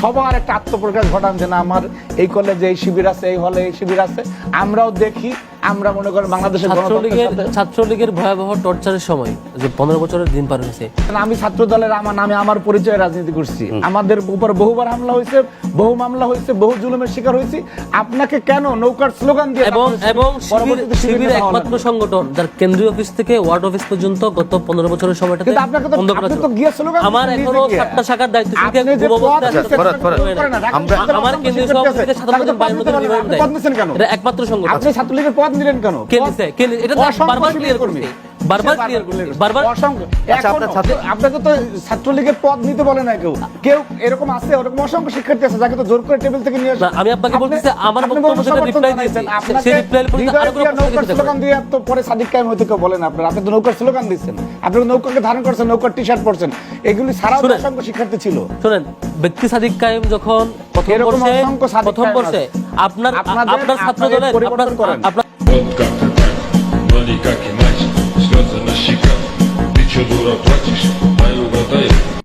সবার একটা আত্মপ্রকাশ ঘটান যে না, আমার এই কলেজে এই শিবির আছে, এই হলে এই শিবির আছে। আমরাও দেখি আমরা মনে করেন বাংলাদেশের ছাত্রলীগের ছাত্রলীগের ভয়াবহ টর্চারের সময় যে পনেরো বছরের দিন পার হয়েছে আমি ছাত্র দলের আমার নামে আমার পরিচয়ে রাজনীতি করছি আমাদের উপর বহুবার হামলা হয়েছে বহু মামলা হয়েছে বহু জুলুমের শিকার হয়েছি আপনাকে কেন নৌকার স্লোগান দিয়ে এবং এবং শিবির পরবর্তীতে শিবির শিবির নেতা হলেন। একমাত্র সংগঠন যার কেন্দ্রীয় অফিস থেকে ওয়ার্ড অফিস পর্যন্ত গত পনেরো বছরের সময়টাতে কিন্তু আপনাকে তো- বন্ধ করা আমার এখনও সাতটা শাখার দায়িত্ব না, আমরা- কেন্দ্রীয় শিক্ষার্থী সভাপতি থেকে আছে। সাধারণ তাকে তো পদ বায়ুমণ্ডল দিতে বলেন, নির্বাচন আপনি দেয়। কেন? এটা একমাত্র সংগঠন আপনি ছাত্রলীগের পদ নিলেন কেন? কে পদ- কে এটা বারবার করছি। আচ্ছা, আপনার আপনাকে তো ছাত্রলীগের পদ নিতে বলে না কেউ। কেউ এরকম আছে ওরকম অসংখ্য শিক্ষার্থী আছে যাকে তো জোর করে টেবিল থেকে নিয়ে আসে। আমি আপনাকে বলতেছি, আমার বক্তব্য যেটা সমর্থন reply জানাইছেন। দিয়েছি, আপনাকে সেই reply এর আরও কোনো নৌকার লিখতে স্লোগান দিয়ে তো পরে সাদিক কায়েম হয়তো কেউ বলেন আপনারা। আপনি তো নৌকার স্লোগান দিচ্ছেন। আপনি নৌকাকে ধারণ করছেন নৌকার টি শার্ট পরছেন। এগুলি। অসংখ্য শিক্ষার্থী ছিল। শোনেন ব্যক্তি সাদিক কায়েম যখন প্রথম বর্ষে অসংখ্য সাদিক প্রথম বর্ষে আপনার আপনার ছাত্র দলের। আপনার вот как-то так, но никак иначе, слезы на щеках, ты че дура плачешь?